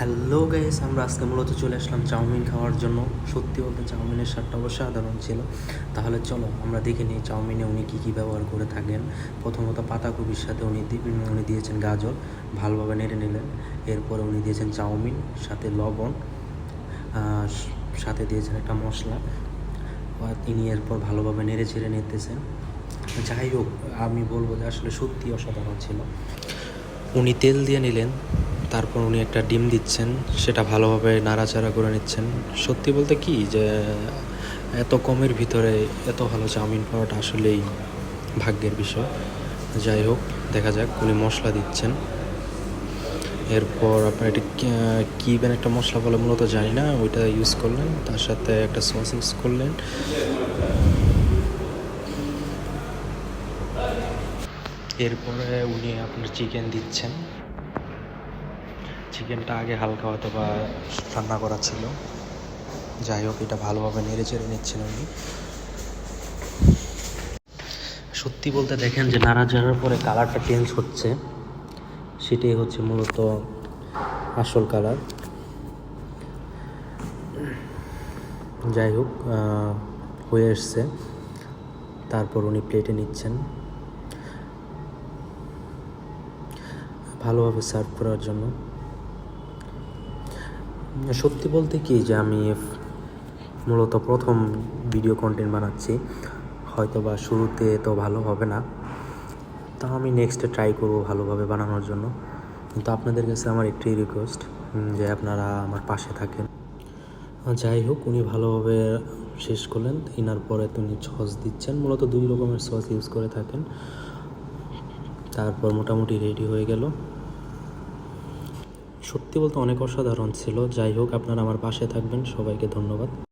Hello guys আমরা আজকে মূলত চলে আসলাম চাউমিন খাওয়ার জন্য। সত্যি বলতে চাউমিনের স্বাদটা অসাধারণ ছিল। তাহলে চলো, আমরা দেখে নিই চাউমিনে উনি কী কী ব্যবহার করে থাকেন। প্রথমত পাতাকপির সাথে উনি উনি দিয়েছেন গাজর, ভালোভাবে নেড়ে নিলেন। এরপরে উনি দিয়েছেন চাউমিন, সাথে লবণ সাথে দিয়েছেন একটা মশলা। তিনি এরপর ভালোভাবে নেড়ে ছেড়ে নিতেছেন। যাই হোক, আমি বলব যে আসলে সত্যি অসাধারণ ছিল। উনি তেল দিয়ে নিলেন। তারপর উনি একটা ডিম দিচ্ছেন, সেটা ভালোভাবে নাড়াচাড়া করে নিচ্ছেন। সত্যি বলতে কি যে, এত কমের ভিতরে এত ভালো চাউমিন পাওয়াটা আসলেই ভাগ্যের বিষয়। যাই হোক, দেখা যাক, উনি মশলা দিচ্ছেন। এরপর আপনার এটি কি- বেন একটা মশলা বলে মূলত জানি না, ওইটা ইউজ করলেন, তার সাথে একটা সস ইউজ করলেন। এরপরে উনি আপনার চিকেন দিচ্ছেন। চিকেনটা আগে হালকা হয়তো বা রান্না করা ছিল। যাই হোক, এটা ভালোভাবে নেড়ে চেড়ে নিচ্ছেন উনি। সত্যি বলতে দেখেন যে নাড়াচাড়ার পরে কালারটা চেঞ্জ হচ্ছে। সেটাই হচ্ছে মূলত আসল কালার। যাই হোক হয়ে এসছে। তারপর উনি প্লেটে নিচ্ছেন। ভালোভাবে সার্ভ করার জন্য। সত্যি বলতে কি যে আমি মূলত প্রথম ভিডিও কন্টেন্ট বানাচ্ছি হয়তো বা শুরুতে তো ভালো হবে না। তাও আমি নেক্সটে ট্রাই করব ভালোভাবে বানানোর জন্য। কিন্তু আপনাদের কাছে আমার একটাই রিকোয়েস্ট যে আপনারা আমার পাশে থাকেন। যাই হোক, উনি ভালোভাবে শেষ করলেন। ইনার পরে তিনি সস দিচ্ছেন। মূলত দুই রকমের সস ইউজ করে থাকেন। তারপর মোটামুটি রেডি হয়ে গেল। সত্যি বলতে অনেক অসাধারণ ছিল। যাই হোক আপনারা আমার পাশে থাকবেন। সবাইকে ধন্যবাদ।